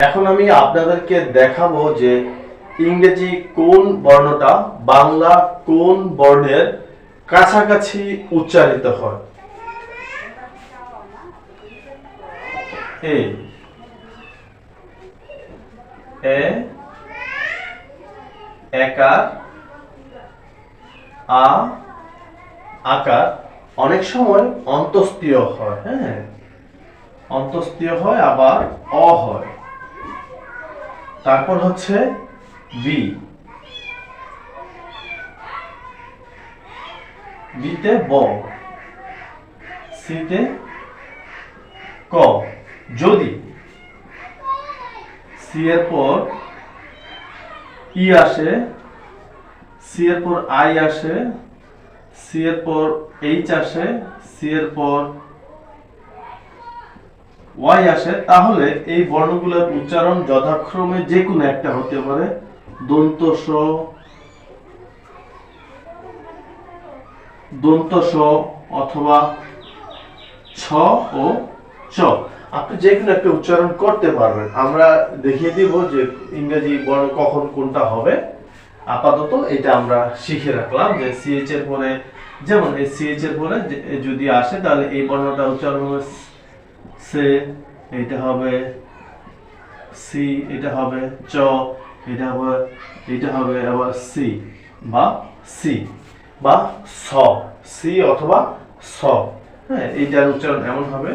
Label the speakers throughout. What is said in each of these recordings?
Speaker 1: এখন আমি আপনাদেরকে দেখাবো যে ইংরেজি কোন বর্ণটা বাংলা কোন বর্ণের কাছাকাছি উচ্চারিত হয়? এ এ, একার, আ, আকার অনেক সময় অন্তস্তীয় হয় হ্যাঁ? অন্তস্তীয় হয়, আবার অ হয়। তারপর হচ্ছে বি বিতে ব সিতে ক। যদি সি এর পর ই আসে সি এর পর আই আসে সি এর পর এইচ আসে সি এর পর ওয়াই আসে, তাহলে এই বর্ণগুলোর উচ্চারণ যথাক্রমে যে কোনো একটা হতে পারে। দন্ত দন্ত অথবা ছ ও চ। আপনি যে কোনো একটা উচ্চারণ করতে পারবেন। আমরা দেখিয়ে দিব যে ইংরেজি বর্ণ কখন কোনটা হবে। আপাতত এটা আমরা শিখে রাখলাম যে সিএইচ এর পরে, যেমন এই সিএইচ এর পরে যদি আসে, তাহলে এই বর্ণটা উচ্চারণ হবে সে, এটা হবে সি, এটা হবে চ, এটা হবে এটা হবে আবার সি, বা সি, বা স, সি অথবা স। হ্যাঁ এইটার উচ্চারণ এমন হবে।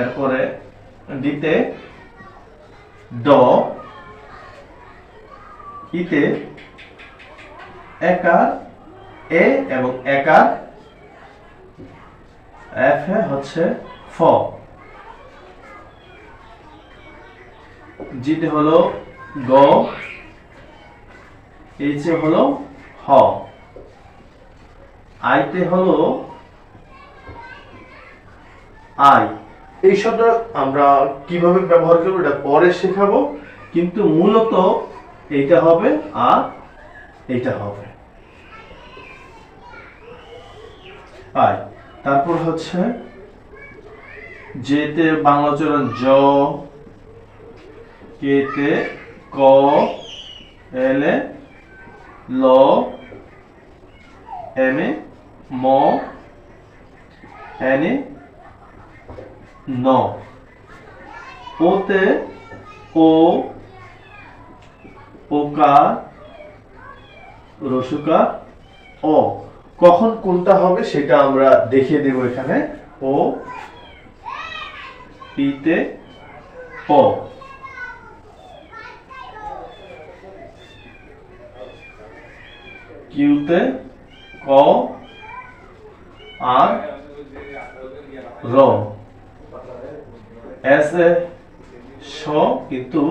Speaker 1: এরপরে ডিতে ড, ইতে একার এ এবং একার এফ হচ্ছে ফ। জিতে হলো গ, এইচে হলো হ। আইতে হলো আই। এই শব্দ আমরা কীভাবে ব্যবহার করব, এটা পরে শেখাবো, কিন্তু মূলত এইটা হবে আর এইটা হবে। আই। তারপর হচ্ছে যেতে বাংলা উচ্চারণ জ কেতে ক, এলে, ল, এমে, ম, এনে, ন। ওতে ও ওকার রসুকা ও কখন কোনটা হবে সেটা আমরা দেখিয়ে দেব এখানে। ও পিতে, প। কিউতে ক, আর র। এস এ স কিন্তু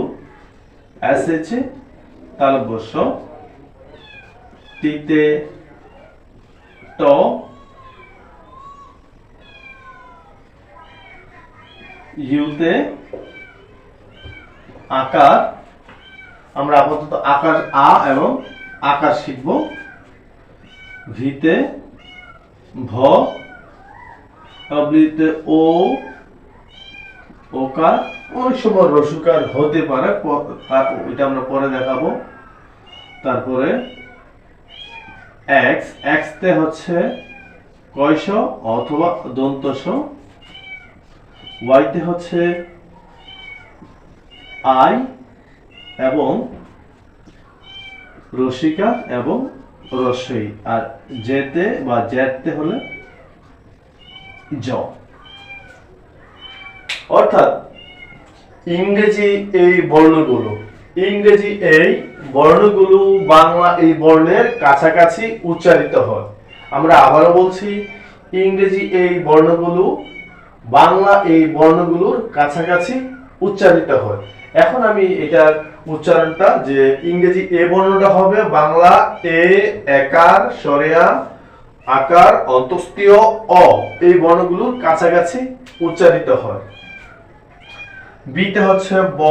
Speaker 1: টিতে ট। ইউতে আকার, আমরা আপাতত আকার আ এবং আকার শিখব। ভিতে ভ অবলিতে ও, ওকার, অনেক সময় রসুকার হতে পারে এটা আমরা পরে দেখাবো। তারপরে এক্স এক্স তে হচ্ছে কয়শ অথবা দন্তস ওয়াইতে হচ্ছে আই এবং রসিকা এবং রসই। আর যেতে বা জেতে হলে জ। অর্থাৎ ইংরেজি এই বর্ণগুলো, ইংরেজি এই বর্ণগুলো বাংলা এই বর্ণের কাছাকাছি উচ্চারিত হয়। আমরা আবারও বলছি, ইংরেজি এই বর্ণগুলো বাংলা এই বর্ণগুলোর কাছাকাছি উচ্চারিত হয়। এখন আমি এটার উচ্চারণটা যে ইংরেজি এ বর্ণটা হবে, বাংলা এ, একার সরেয়া আকার অন্তস্তীয় অ। এই বর্ণগুলোর কাছাকাছি উচ্চারিত হয়। বিতে হচ্ছে ব,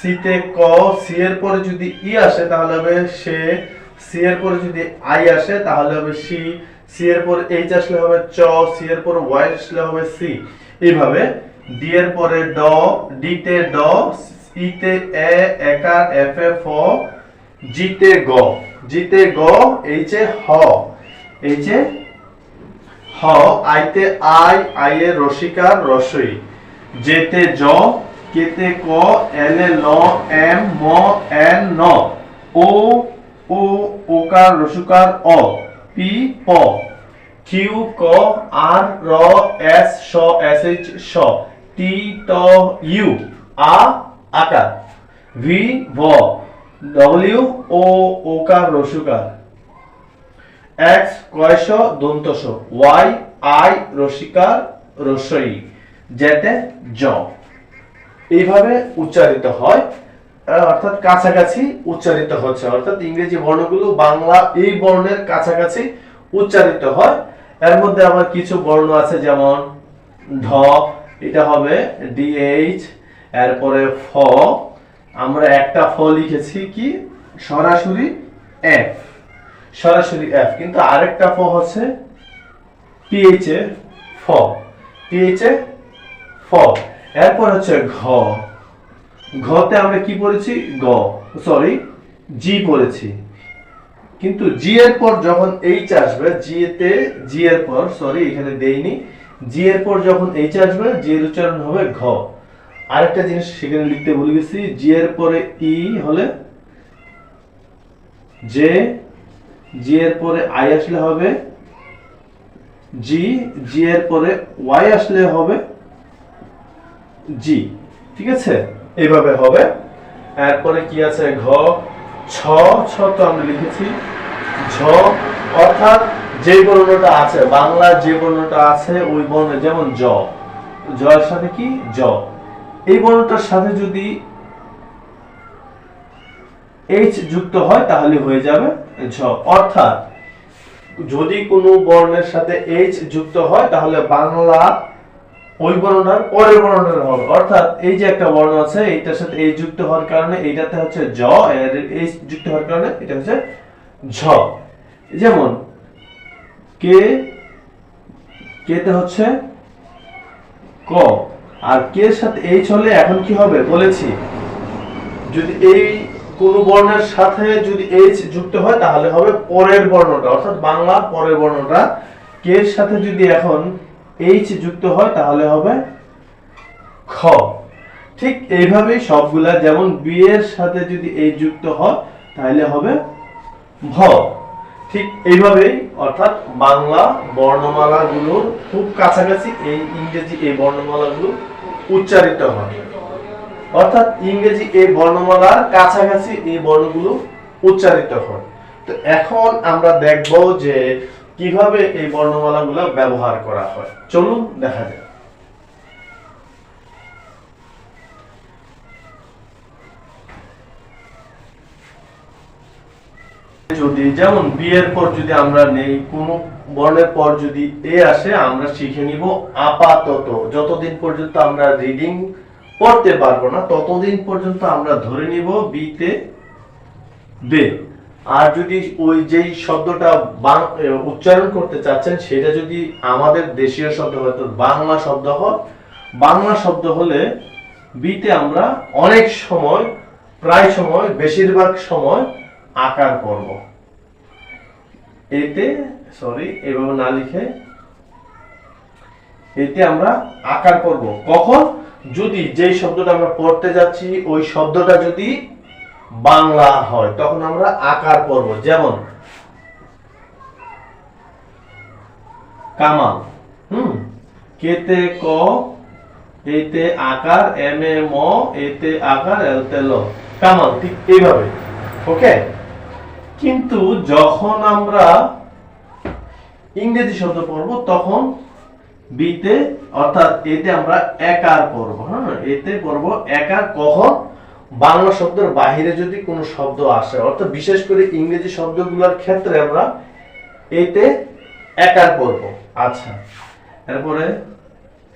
Speaker 1: সিতে ক, সি এর পরে যদি ই আসে তাহলে হবে সে, সি এর পরে যদি আই আসে তাহলে হবে সি সি এর পর এইচ আসলে হবে চ, সি এর পর ওয়াই আসলে হবে সি। এইভাবে ডি এর পরে ড ডি তে ড ইতে এ একার এফ এ ফ জিতে গ। জিতে গ এইচে হ। এইচে হ আইতে আই আইয়ে রসিকার রসই। যেতে জ কেতে ক এলে ল এম ম, এন, ন। ও ও, ওকার, রসুকার, অ। পি, প। কিউ, ক, আর, র, এস, স, এস, এইচ, স। টি ট ইউ, আ, আকার। ভি, ভ, ডব্লিউ, ও, ওকার রসুকার। এক্স, কয়শ, দন্তস। ওয়াই, আই, রসিকার, রসই। যেতে জ। এইভাবে উচ্চারিত হয় অর্থাৎ কাছাকাছি উচ্চারিত হচ্ছে। অর্থাৎ ইংরেজি বর্ণগুলো বাংলা এই বর্ণের কাছাকাছি উচ্চারিত হয়। এর মধ্যে আবার কিছু বর্ণ আছে, যেমন ঢ এটা হবে ডিএইচ এরপরে ফ, আমরা একটা ফ লিখেছি কি? সরাসরি এফ সরাসরি এফ কিন্তু আরেকটা ফ হচ্ছে পিএইচ ফ পিএইচ ফ। এরপর হচ্ছে ঘ, ঘতে আমরা কি পড়েছি? গ সরি জি পড়েছি। কিন্তু জি এর পর যখন এইচ আসবে জি তে জি এর পর সরি এখানে দেইনি জি এর পর যখন এইচ আসবে জি এর উচ্চারণ হবে ঘ। আরেকটা জিনিস সেখানে লিখতে ভুলে গেছি জি এর পরে ই হলে জে জি এর পরে আই আসলে হবে জি জি এর পরে ওয়াই আসলে হবে জি ঠিক আছে? এইভাবে হবে। এরপরে কি আছে ঘ? ছ ছ তো আমরা লিখেছি। ঝ অর্থাৎ যে বর্ণটা আছে বাংলা যে বর্ণটা আছে, ওই বর্ণ যেমন জ জ এর সাথে কি? জ। এই বর্ণটার সাথে যদি এইচ যুক্ত হয়, তাহলে হয়ে যাবে ঝ। অর্থাৎ যদি কোনো বর্ণের সাথে এইচ যুক্ত হয়, তাহলে বাংলা ওই বর্ণটার পরের বর্ণটার হবে। অর্থাৎ এই যে একটা বর্ণ আছে, এইটার সাথে এই যুক্ত হওয়ার কারণে এইটাতে হচ্ছে জ এর এই যুক্ত হওয়ার কারণে এটা হচ্ছে ঝ। যেমন কে? কেতে হচ্ছে? ক। আর কে সাথে এইচ এখন কি হবে? বলেছি। যদি এই কোন বর্ণের সাথে যদি এইচ যুক্ত হয়, তাহলে হবে পরের বর্ণটা। অর্থাৎ বাংলা পরের বর্ণটা। কে সাথে যদি এখন এইচ যুক্ত হয়, তাহলে হবে খ। ঠিক এইভাবেই সবগুলা, যেমন বি এর সাথে যদি এই যুক্ত হয়, তাহলে হবে ভ। ঠিক এইভাবেই, অর্থাৎ বাংলা বর্ণমালাগুলোর খুব কাছাকাছি এই ইংরেজি এই বর্ণমালাগুলো উচ্চারিত হয়। অর্থাৎ ইংরেজি এই বর্ণমালার কাছাকাছি এই বর্ণগুলো উচ্চারিত হয়। তো এখন আমরা দেখব যে কীভাবে এই বর্ণমালাগুলো ব্যবহার করা হয়। চলুন দেখা যাক। যদি যেমন বি এর পর যদি আমরা নেই, কোন বর্ণের পর যদি এ আসে, আমরা শিখে নিব আপাতত। যতদিন পর্যন্ত আমরা রিডিং পড়তে পারব না, ততদিন পর্যন্ত আমরা ধরে নিব বিতে বে। আর যদি ওই যেই শব্দটা উচ্চারণ করতে চাচ্ছেন, সেটা যদি আমাদের দেশীয় শব্দ হয়, তো বাংলা শব্দ হয়। বাংলা শব্দ হলে বিতে আমরা অনেক সময়, প্রায় সময়, বেশিরভাগ সময় আকার করব। এতে সরি এভাবে না লিখে এতে আমরা আকার করব। কখন? যদি যেই শব্দটা আমরা পড়তে যাচ্ছি, ওই শব্দটা যদি বাংলা হয়, তখন আমরা আকার করব। যেমন, কামাল, হুম? কেতে ক, এতে আকার, এম, এ, ম, এতে আকার, এলতে ল। কামাল, ঠিক এইভাবে ওকে কিন্তু যখন আমরা ইংরেজি শব্দ পড়ব, তখন বিতে, অর্থাৎ এতে আমরা একার পড়ব হ্যাঁ? এতে পড়ব একার কখন? বাংলা শব্দের বাহিরে যদি কোনো শব্দ আসে, অর্থাৎ বিশেষ করে ইংরেজি শব্দগুলোর ক্ষেত্রে আমরা এতে একার পড়ব। আচ্ছা এরপরে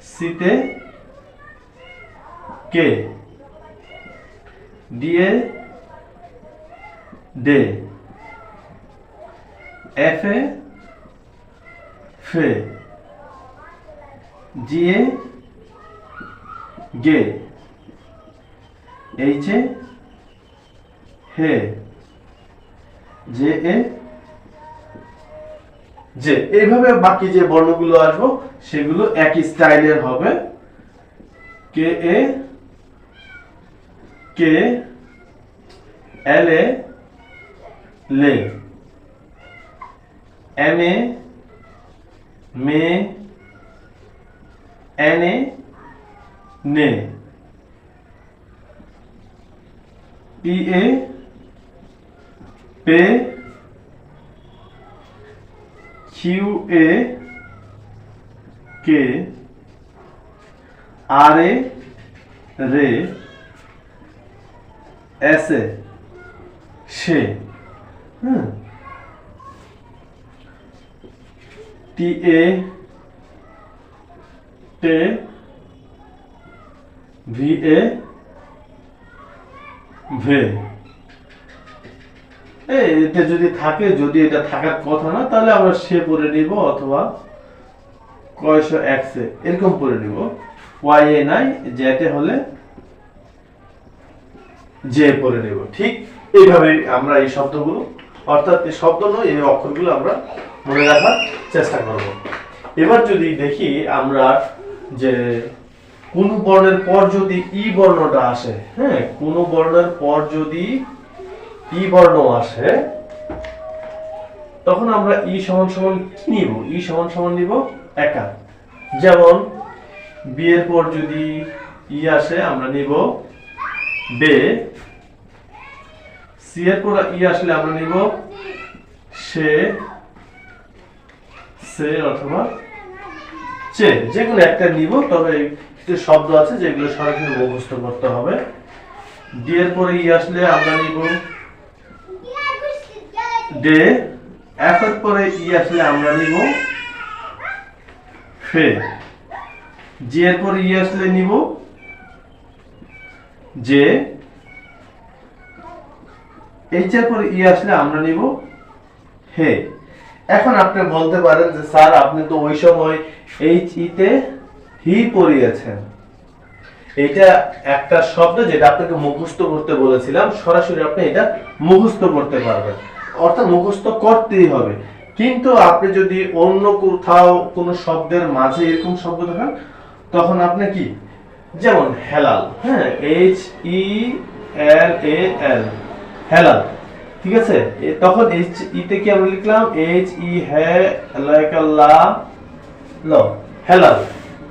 Speaker 1: সিতে কে? দিয়ে ডে। এফ এ ফে জিয়ে গে এইচে হে জে এ যে এইভাবে বাকি যে বর্ণগুলো আসব, সেগুলো একই স্টাইলের হবে। কে এ কে এল এ লে এম এ মে এন এ নে পি এ পে কিউ এ কে আর এ রে এস এ সে হুম টি এ টে ভি এ ভে এটা যদি থাকে, যদি এটা থাকার কথা না, তাহলে আমরা সে পরে নিব অথবা কয়শো একসে এরকম পরে নিব। ওয়াই এ নাই জেটে হলে জে পরে নেব, ঠিক? এইভাবে আমরা এই শব্দগুলো, অর্থাৎ এই শব্দ নয়, এই অক্ষরগুলো আমরা মনে রাখার চেষ্টা করব। এবার যদি দেখি আমরা যে কোন বর্ণের পর যদি ই বর্ণটা আসে হ্যাঁ কোন বর্ণের পর যদি ই বর্ণ আসে, তখন আমরা ই সমান সমান কি নিব? ই সমান সমান নিব একা। যেমন বিয়ের পর যদি ই আসে, আমরা নিব বে। সি এর পর ই আসলে আমরা নিব সে। সে অথবা চে যে একটা নিব, তবে কিছু শব্দ আছে যেগুলো সরাসরি মুখস্থ করতে হবে। ডি এর পরে ই আসলে আমরা নিব। ডে এফ এর পরে ই আসলে আমরা নিব। ফে জি এর পরে ই আসলে নিব। যে এইচ এর পরে ই আসলে আমরা নিব। হে এখন আপনি বলতে পারেন যে, স্যার, আপনি তো ওই সময় এইচ ই তে হি পড়িয়েছেন। এটা একটা শব্দ যেটা আপনাকে মুখস্থ করতে বলেছিলাম। সরাসরি আপনি এটা মুখস্থ করতে পারবেন। অর্থাৎ মুখস্থ করতেই হবে। কিন্তু আপনি যদি অন্য কোথাও কোনো শব্দের মাঝে এরকম শব্দ দেখেন তখন আপনি কি? যেমন হেলাল। হ্যাঁ এইচ ই এল এ এল হেলাল। ঠিক আছে? তখন এইচ ই তে কি আমরা লিখলাম? এইচ ই হে লা, ল, হেলাল।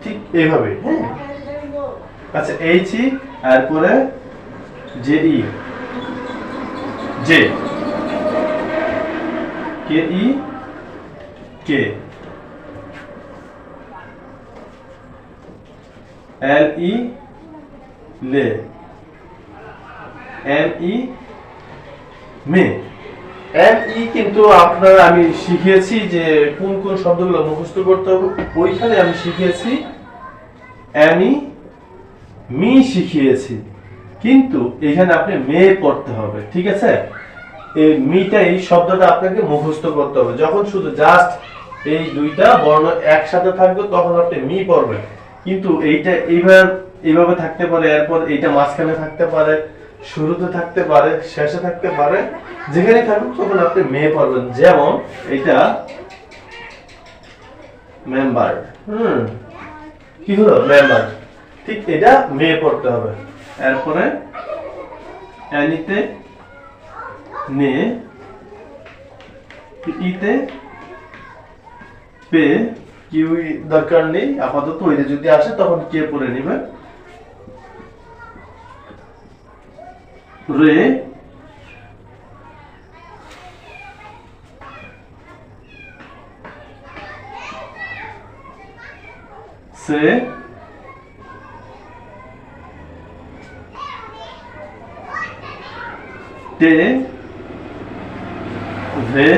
Speaker 1: ঠিক এইভাবে। হ্যাঁ? আচ্ছা এইচ ই এরপরে জে ই জে কে ই কে এল ই লে। এম ই মে। এম ই কিন্তু আপনার, আমি শিখিয়েছি যে কোন কোন শব্দগুলো মুখস্থ করতে হবে, ওইখানে আমি শিখিয়েছি এম মি শিখিয়েছি। কিন্তু এখানে আপনি মে পড়তে হবে, ঠিক আছে? এই মিটা, এই শব্দটা আপনাকে মুখস্থ করতে হবে। যখন শুধু জাস্ট এই দুইটা বর্ণ একসাথে থাকবে, তখন আপনি মি পড়বেন। কিন্তু এইটা এইভাবে এইভাবে থাকতে পারে, এরপর এইটা মাঝখানে থাকতে পারে। শুরুতে থাকতে পারে, শেষে থাকতে পারে যেখানে থাকুক তখন আপনি মে পড়বেন। যেমন এটা মেম্বার হুম। কি হলো? মেম্বার ঠিক এটা মে পড়তে হবে। এরপরে অ্যানিতে নে, ইতে পে, কিউ দরকার নেই, আপাতত ওইটা যদি আসে তখন কে পড়ে নেবে? রে। সে? টে ভে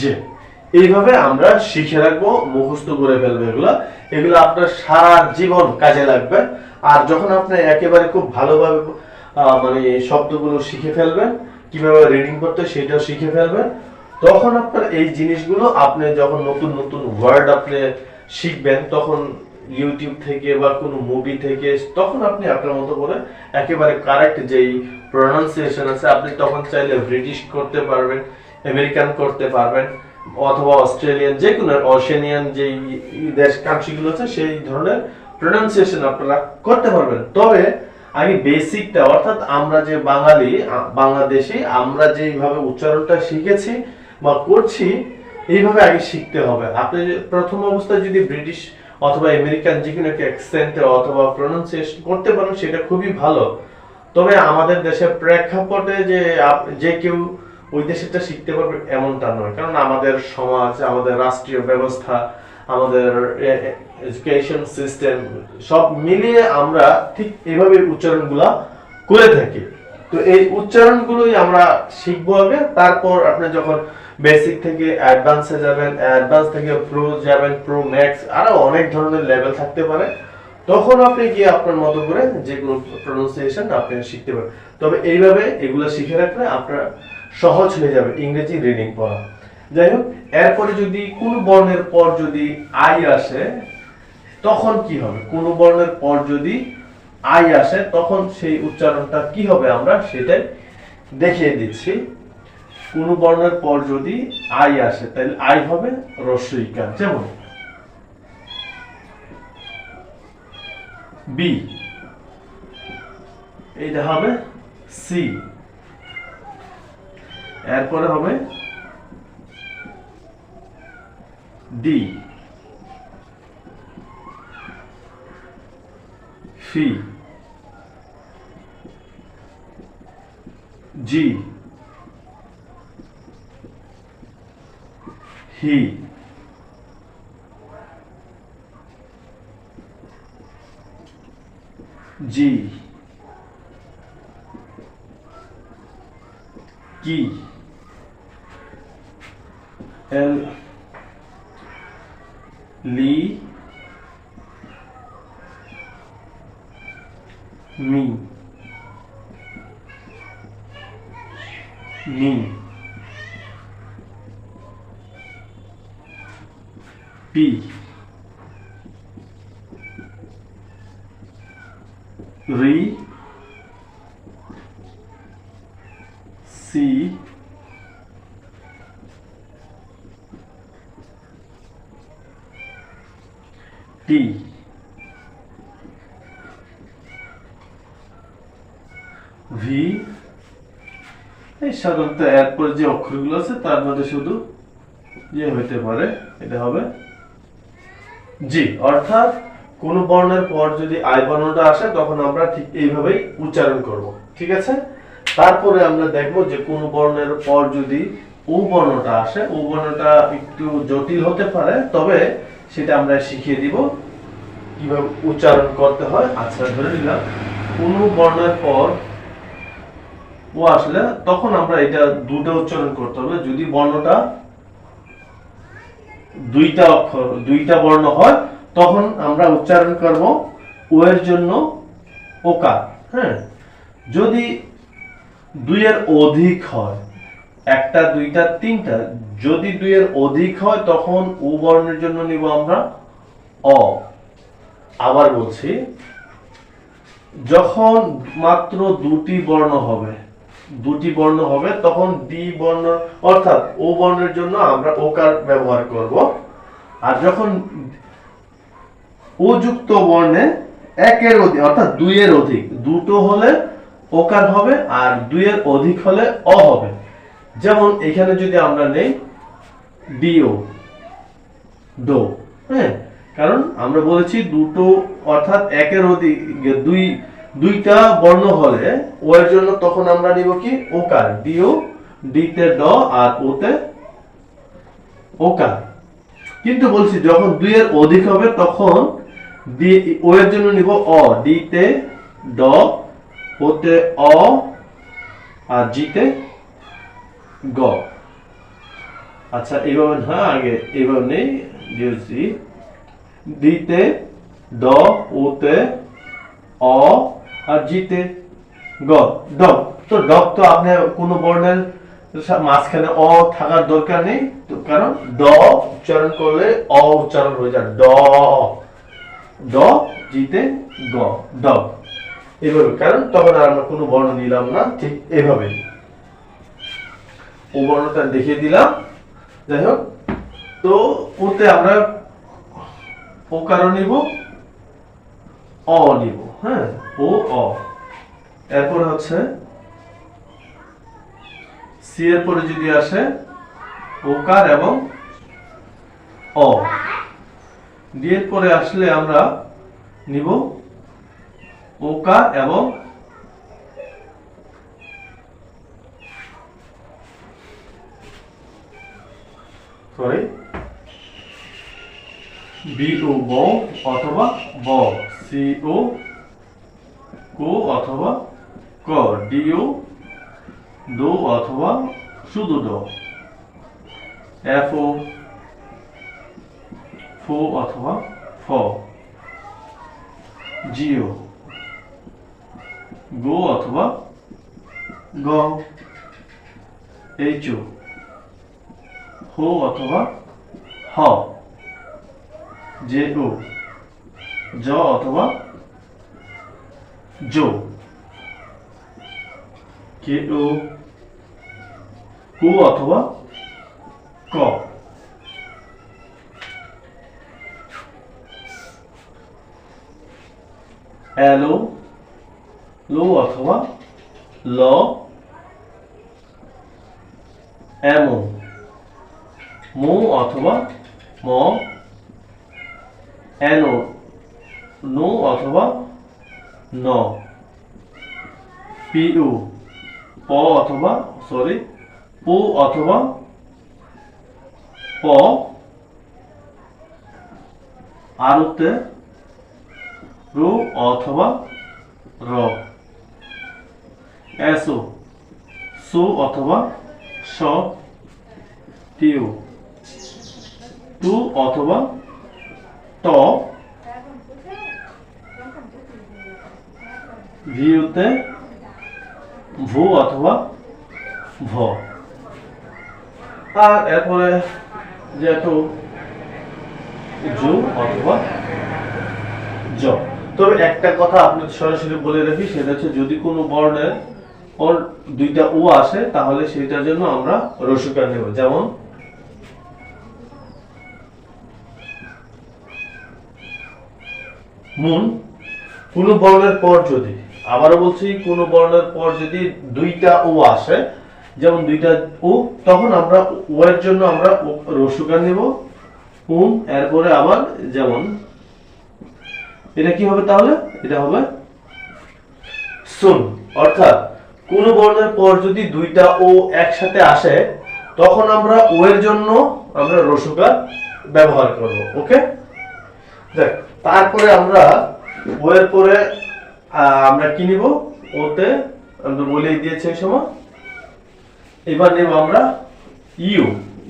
Speaker 1: যে এইভাবে আমরা শিখে রাখব, মুখস্থ করে ফেলব এগুলা। এগুলো আপনার সারা জীবন কাজে লাগবে। আর যখন আপনি একেবারে খুব ভালোভাবে মানে শব্দগুলো শিখে ফেলবেন, কীভাবে রিডিং করতে সেটাও শিখে ফেলবেন, তখন আপনার এই জিনিসগুলো আপনি যখন নতুন নতুন ওয়ার্ড আপনি শিখবেন, তখন ইউটিউব থেকে বা কোনো মুভি থেকে, তখন আপনি আপনার মতো করে একেবারে কারেক্ট যেই প্রনাউন্সিয়েশন আছে, আপনি তখন চাইলে ব্রিটিশ করতে পারবেন আমেরিকান করতে পারবেন। অথবা অস্ট্রেলিয়ান, যে কোনো অশিয়ানিয়ান যে দেশ কান্ট্রিগুলো আছে, সেই ধরনের প্রনাউন্সিয়েশন আপনারা করতে পারবেন। তবে আগে বেসিকটা অর্থাৎ আমরা যে বাঙালি বাংলাদেশি, আমরা যেইভাবে উচ্চারণটা শিখেছি বা করছি, এইভাবে আগে শিখতে হবে। আপনি প্রথম অবস্থায় যদি ব্রিটিশ অথবা আমেরিকান যে কোনো একটা অ্যাকসেন্টে অথবা প্রনাউন্সিয়েশন করতে পারেন, সেটা খুবই ভালো। তবে আমাদের দেশের প্রেক্ষাপটে যে যে কেউ ওই দেশেরটা শিখতে পারবে এমনটা নয়। কারণ আমাদের সমাজ, আমাদের রাষ্ট্রীয় ব্যবস্থা, আমাদের এডুকেশন সিস্টেম সব মিলিয়ে আমরা ঠিক এইভাবে উচ্চারণগুলা করে থাকি। তো এই উচ্চারণগুলোই আমরা শিখব আগে, তারপর আপনি যখন বেসিক থেকে অ্যাডভান্সে যাবেন অ্যাডভান্স থেকে প্রো যাবেন প্রো ম্যাক্স আরও অনেক ধরনের লেভেল থাকতে পারে, তখন আপনি গিয়ে আপনার মতো করে যে কোনো প্রনাউন্সিয়েশন আপনি শিখতে পারেন তবে এইভাবে এগুলো শিখে রাখলে আপনার সহজ হয়ে যাবে ইংরেজি রিডিং পড়া। যাই হোক এরপরে যদি কোন বর্ণের পর যদি আই আসে, তখন কি হবে? কোন বর্ণের পর যদি আই আসে, তখন সেই উচ্চারণটা কি হবে আমরা সেটাই দেখিয়ে দিচ্ছি। কোন বর্ণের পর যদি আই আসে, তাহলে আই হবে রস্বইকার যেমন বি এটা হবে সি এরপরে হবে ডি ফি জি হি জি কি এল লি মি মি পি রি সি ভি এই সাধারণত এরপর যে অক্ষরগুলো আছে, তার মধ্যে শুধু যে হইতে পারে। এটা হবে জি অর্থাৎ কোন বর্ণের পর যদি আই বর্ণটা আসে, তখন আমরা ঠিক এইভাবেই উচ্চারণ করব। ঠিক আছে? তারপরে আমরা দেখব যে কোন বর্ণের পর যদি ও বর্ণটা আসে ও বর্ণটা একটু জটিল হতে পারে, তবে সেটা আমরা শিখিয়ে দিব। কীভাবে উচ্চারণ করতে হয় আচ্ছা ধরে নিলাম, কোন বর্ণের পর ও আসলে তখন আমরা এটা দুটো উচ্চারণ করতে হবে। যদি বর্ণটা দুইটা অক্ষর, দুইটা বর্ণ হয়, তখন আমরা উচ্চারণ করব ও এর জন্য ওকার হ্যাঁ? যদি দুইয়ের অধিক হয়, একটা, দুইটা, তিনটা যদি দুইয়ের অধিক হয়, তখন ও বর্ণের জন্য নিব আমরা অ। আবার বলছি, যখন মাত্র দুটি বর্ণ হবে, দুটি বর্ণ হবে, তখন ডি বর্ণ, অর্থাৎ ও বর্ণের জন্য আমরা ওকার ব্যবহার করব। আর যখন ও যুক্ত বর্ণে একের অধিক অর্থাৎ দুইয়ের অধিক, দুটো হলে ওকার হবে আর দুইয়ের অধিক হলে অ হবে। যেমন এখানে যদি আমরা নেই ডিও ডো হ্যাঁ কারণ আমরা বলেছি দুটো, অর্থাৎ একের অধিক দুই, দুইটা বর্ণ হলে ও এর জন্য তখন আমরা নিব কি? ওকার ডিও ডিতে ড আর ওতে ওকার কিন্তু বলছি যখন দুইয়ের অধিক হবে তখন ও এর জন্য নিব অ। ডিতে ড ওতে অ, আর জিতে গ। আচ্ছা এইভাবে না আগে এইভাবে নেই, দিয়েছি। ডিতে ড ওতে, অ, আর জিতে, গ, ড। তো ডগ তো আপনি কোনো বর্ণের মাঝখানে অ থাকার দরকার নেই। তো কারণ ড উচ্চারণ করলে অ উচ্চারণ হয়ে যায়। ড ড, জিতে, গ ডগ এভাবে, কারণ তখন আর আমরা কোনো বর্ণ নিলাম না, ঠিক এভাবে ও বর্ণটা দেখিয়ে দিলাম। যাই হোক, তো ওতে আমরা ওকারও নিব অ নিব হ্যাঁ ও, অ। এরপর হচ্ছে সি এর পরে যদি আসে ওকার এবং অ। ডি এর পরে আসলে আমরা নিব ওকার এবং সরি বি ও ব অথবা ব সি ও কো অথবা ক ডি ও দো অথবা শুধু দ এফ ও ফো অথবা ফ জিও গো অথবা গ এইচ ও হো অথবা হ। জে ও জ অথবা জো। কে ও কু অথবা ক। এলো লো অথবা ল। এমো মো অথবা ম, এনো, নো অথবা ন। পিউ প অথবা সরি পু অথবা প। আরুতে রু অথবা র। এসো সু অথবা স টিউ টু অথবা ট ভিউতে ভু অথবা ভ। আর এরপরে যেহেতু জু অথবা জ। তবে একটা কথা আপনি সরাসরি বলে রাখি, সেটা হচ্ছে যদি কোনো বর্ণের ওর দুইটা ও আসে, তাহলে সেটার জন্য আমরা রসুকার নেব। যেমন মুন, কোন বর্ণের পর যদি, আবারও বলছি, কোন বর্ণের পর যদি দুইটা ও আসে, যেমন দুইটা ও, তখন আমরা ও এর জন্য আমরা রসুকার নেব উম এরপরে আবার যেমন, এটা কি হবে তাহলে? এটা হবে সুন। অর্থাৎ, কোন বর্ণের পর যদি দুইটা ও একসাথে আসে, তখন আমরা ও এর জন্য আমরা রসুকার ব্যবহার করব, ওকে? দেখ, তারপরে আমরা ও এর পরে আমরা ওতে আমরা দিয়েছি এই সময়। এবার নেব আমরা ইউ।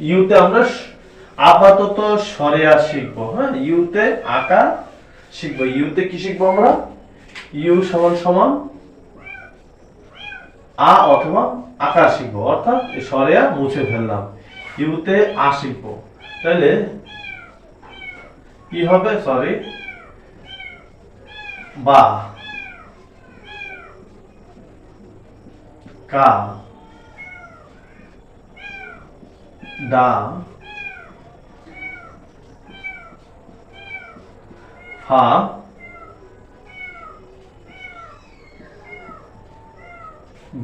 Speaker 1: ইউতে আমরা আপাতত আর শিখব হ্যাঁ? ইউতে শিখব। ইউতে কি শিখব আমরা? ইউ সমান সমান আ অথবা আকার শিখব। অর্থাৎ আ মুছে ফেললাম। ইউতে আ শিখব। তাহলে কি হবে? সরি বা কা। দা ফা।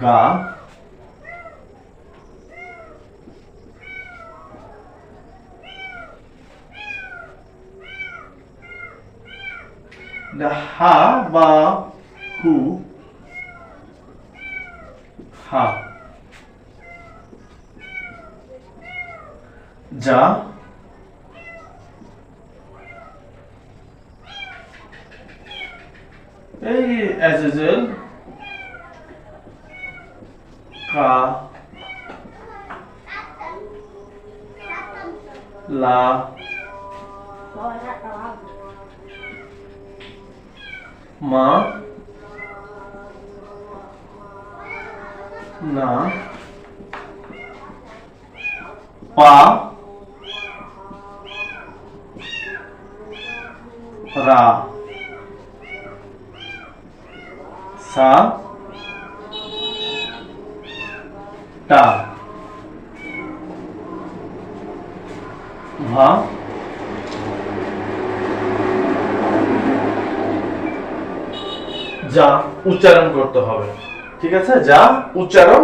Speaker 1: গা। The ha. বা হু হা যা এই অ্যাজেজেল কা লা মা না পা রা সা টা ভা যা উচ্চারণ করতে হবে। ঠিক আছে? যা উচ্চারণ